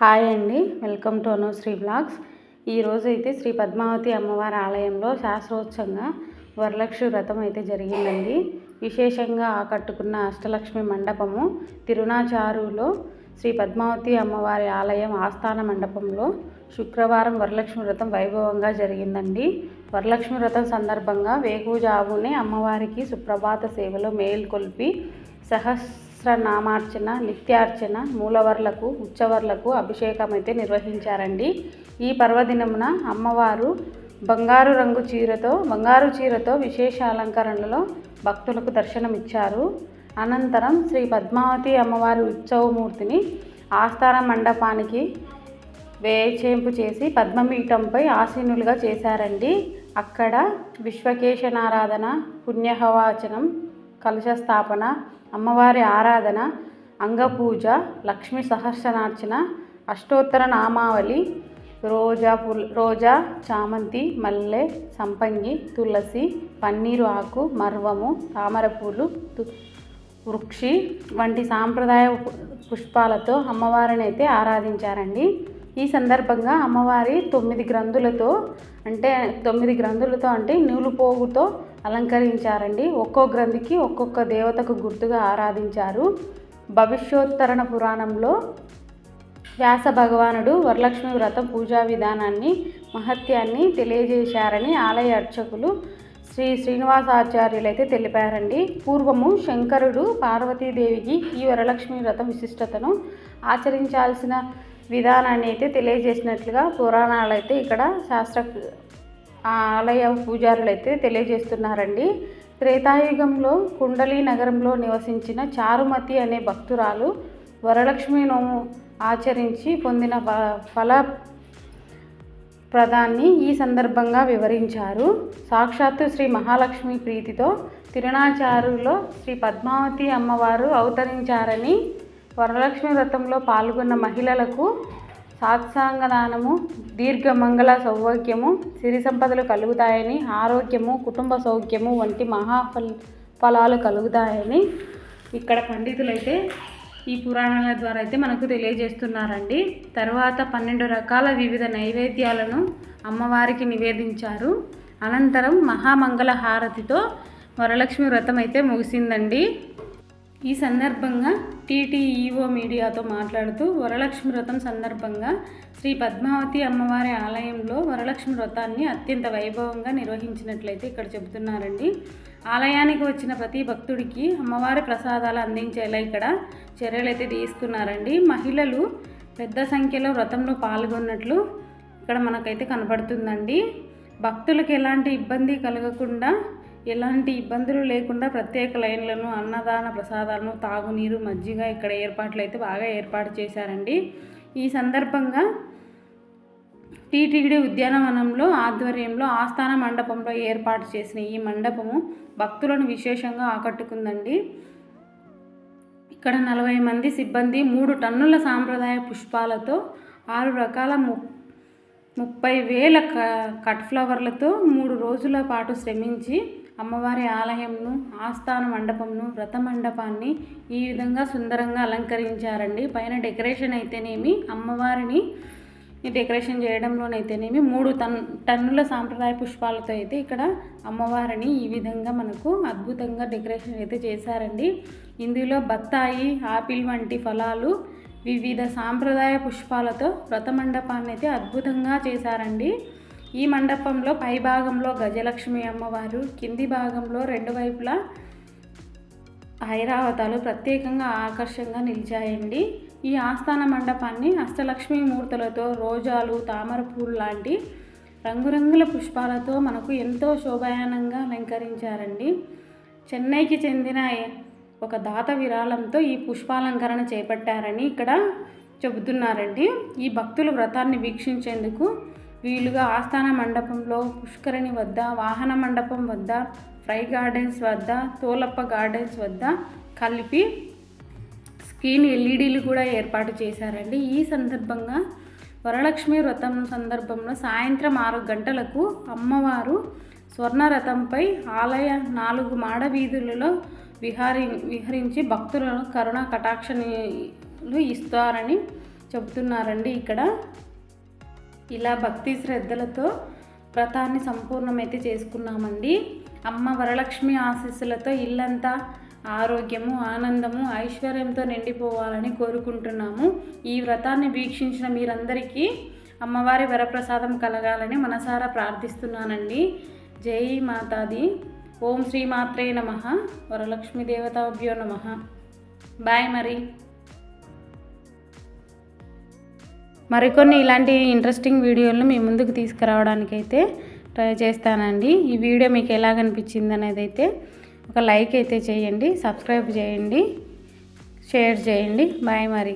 Hi అండి. Welcome to Anushree blogs. ఈరోజు అయితే శ్రీ పద్మావతి అమ్మవారి ఆలయంలో శాస్త్రోత్సవంగా వరలక్ష్మి వ్రతం అయితే జరిగిందండి. విశేషంగా ఆకట్టుకున్న అష్టలక్ష్మి మండపము తిరునాచారులో శ్రీ పద్మావతి అమ్మవారి ఆలయం ఆస్థాన మండపంలో శుక్రవారం వరలక్ష్మి వ్రతం వైభవంగా జరిగిందండి. వరలక్ష్మి వ్రతం సందర్భంగా వేగుజావునే అమ్మవారికి సుప్రభాత సేవలో మేల్కొల్పి సహస్రనామార్చన నిత్యార్చన మూలవర్లకు ఉచ్చవర్లకు అభిషేకం అయితే నిర్వహించారండి. ఈ పర్వదినమున అమ్మవారు బంగారు రంగు చీరతో బంగారు చీరతో విశేష అలంకరణలో భక్తులకు దర్శనమిచ్చారు. అనంతరం శ్రీ పద్మావతి అమ్మవారి ఉత్సవమూర్తిని ఆస్థాన మండపానికి వేచేంపు చేసి పద్మపీఠంపై ఆసీనులుగా చేశారండి. అక్కడ విశ్వకేశనారాధన పుణ్యహవాచనం కలశ స్థాపన అమ్మవారి ఆరాధన అంగపూజ లక్ష్మీ సహస్రనార్చన అష్టోత్తర నామావళి రోజా పుల్ రోజా చామంతి మల్లె సంపంగి తులసి పన్నీరు ఆకు మర్వము తామరపూలు వృక్షి వంటి సాంప్రదాయ పుష్పాలతో అమ్మవారిని అయితే ఆరాధించారండి. ఈ సందర్భంగా అమ్మవారి తొమ్మిది గ్రంథులతో అంటే తొమ్మిది గ్రంథులతో అంటే నూలు పోగుతో అలంకరించారండి. ఒక్కో గ్రంథికి ఒక్కొక్క దేవతకు గుర్తుగా ఆరాధించారు. భవిష్యోత్తరణ పురాణంలో వ్యాస భగవానుడు వరలక్ష్మి వ్రతం పూజా విధానాన్ని మహత్యాన్ని తెలియజేశారని ఆలయ అర్చకులు శ్రీ శ్రీనివాసాచార్యులు అయితే తెలిపారండి. పూర్వము శంకరుడు పార్వతీదేవికి ఈ వరలక్ష్మి వ్రతం విశిష్టతను ఆచరించాల్సిన విధానాన్ని అయితే తెలియజేసినట్లుగా పురాణాలు అయితే ఇక్కడ శాస్త్ర ఆలయ పూజారులు అయితే తెలియజేస్తున్నారండి. త్రేతాయుగంలో కుండలి నగరంలో నివసించిన చారుమతి అనే భక్తురాలు వరలక్ష్మి నోము ఆచరించి పొందిన ఫల ప్రదాన్ని ఈ సందర్భంగా వివరించారు. సాక్షాత్తు శ్రీ మహాలక్ష్మి ప్రీతితో తిరుణాచారులో శ్రీ పద్మావతి అమ్మవారు అవతరించారని వరలక్ష్మి వ్రతంలో పాల్గొన్న మహిళలకు సాత్సాంగదానము దీర్ఘమంగళ సౌభాగ్యము సిరి సంపదలు కలుగుతాయని ఆరోగ్యము కుటుంబ సౌఖ్యము వంటి మహాఫల ఫలాలు కలుగుతాయని ఇక్కడ పండితులైతే ఈ పురాణాల ద్వారా అయితే మనకు తెలియజేస్తున్నారండి. తర్వాత పన్నెండు రకాల వివిధ నైవేద్యాలను అమ్మవారికి నివేదించారు. అనంతరం మహామంగళ హారతితో వరలక్ష్మి వ్రతం అయితే ముగిసిందండి. ఈ సందర్భంగా టీటీఈఓ మీడియాతో మాట్లాడుతూ వరలక్ష్మి వ్రతం సందర్భంగా శ్రీ పద్మావతి అమ్మవారి ఆలయంలో వరలక్ష్మి వ్రతాన్ని అత్యంత వైభవంగా నిర్వహించినట్లయితే ఇక్కడ చెబుతున్నారండి. ఆలయానికి వచ్చిన ప్రతి భక్తుడికి అమ్మవారి ప్రసాదాలు అందించేలా ఇక్కడ చర్యలు అయితే తీసుకున్నారండి. మహిళలు పెద్ద సంఖ్యలో వ్రతంలో పాల్గొన్నట్లు ఇక్కడ మనకైతే కనపడుతుందండి భక్తులకు ఎలాంటి ఇబ్బంది కలగకుండా ఎలాంటి ఇబ్బందులు లేకుండా ప్రత్యేక లైన్లను అన్నదాన ప్రసాదాలను తాగునీరు మజ్జిగ ఇక్కడ ఏర్పాట్లు అయితే బాగా ఏర్పాటు చేశారండి. ఈ సందర్భంగా టీటీడీ ఉద్యానవనంలో ఆధ్వర్యంలో ఆస్థాన మండపంలో ఏర్పాటు చేసిన ఈ మండపము భక్తులను విశేషంగా ఆకట్టుకుందండి. ఇక్కడ నలభై మంది సిబ్బంది మూడు టన్నుల సాంప్రదాయ పుష్పాలతో ఆరు రకాల ము ముప్పై వేల కట్ ఫ్లవర్లతో మూడు రోజుల పాటు శ్రమించి అమ్మవారి ఆలయంను ఆస్థాన మండపంను వ్రత మండపాన్ని ఈ విధంగా సుందరంగా అలంకరించారండి. పైన డెకరేషన్ అయితేనేమి అమ్మవారిని డెకరేషన్ చేయడంలోనైతేనేమి మూడు టన్ టన్నుల సాంప్రదాయ పుష్పాలతో అయితే ఇక్కడ అమ్మవారిని ఈ విధంగా మనకు అద్భుతంగా డెకరేషన్ అయితే చేశారండి. ఇందులో బత్తాయి ఆపిల్ వంటి ఫలాలు వివిధ సాంప్రదాయ పుష్పాలతో వ్రత మండపాన్ని అయితే అద్భుతంగా చేశారండి. ఈ మండపంలో పై భాగంలో గజలక్ష్మి అమ్మవారు కింది భాగంలో రెండు వైపులా ఐరావతాలు ప్రత్యేకంగా ఆకర్షంగా నిలిచాయండి. ఈ ఆస్థాన మండపాన్ని అష్టలక్ష్మి మూర్తులతో రోజాలు తామర పూలు లాంటి రంగురంగుల పుష్పాలతో మనకు ఎంతో శోభాయానంగా అలంకరించారండి. చెన్నైకి చెందిన ఒక దాత విరాళంతో ఈ పుష్పాలంకరణ చేపట్టారని ఇక్కడ చెబుతున్నారండి. ఈ భక్తులు వ్రతాన్ని వీక్షించేందుకు వీలుగా ఆస్థాన మండపంలో పుష్కరిణి వద్ద వాహన మండపం వద్ద ఫ్రై గార్డెన్స్ వద్ద తోలప్ప గార్డెన్స్ వద్ద కలిపి స్క్రీన్ ఎల్ఈడీలు కూడా ఏర్పాటు చేశారండి. ఈ సందర్భంగా వరలక్ష్మి వ్రతం సందర్భంలో సాయంత్రం ఆరు గంటలకు అమ్మవారు స్వర్ణరథంపై ఆలయ నాలుగు మాడ వీధులలో విహారి విహరించి భక్తులను కరుణ కటాక్షలు ఇస్తారని చెబుతున్నారండి ఇక్కడ. ఇలా భక్తి శ్రద్ధలతో వ్రతాన్ని సంపూర్ణమైతే చేసుకున్నామండి. అమ్మ వరలక్ష్మి ఆశీస్సులతో ఇల్లంతా ఆరోగ్యము ఆనందము ఐశ్వర్యంతో నిండిపోవాలని కోరుకుంటున్నాము. ఈ వ్రతాన్ని వీక్షించిన మీరందరికీ అమ్మవారి వరప్రసాదం కలగాలని మనసారా ప్రార్థిస్తున్నానండి. జై మాతాది. ఓం శ్రీమాత్రే నమ. వరలక్ష్మి దేవతాభ్యో నమ. బాయ్ మరి. మరికొన్ని ఇలాంటి ఇంట్రెస్టింగ్ వీడియోలను మీ ముందుకు తీసుకురావడానికి అయితే ట్రై చేస్తానండి. ఈ వీడియో మీకు ఎలా కనిపించింది అనేది అయితే ఒక లైక్ అయితే చేయండి సబ్స్క్రైబ్ చేయండి షేర్ చేయండి. బాయ్ మరి.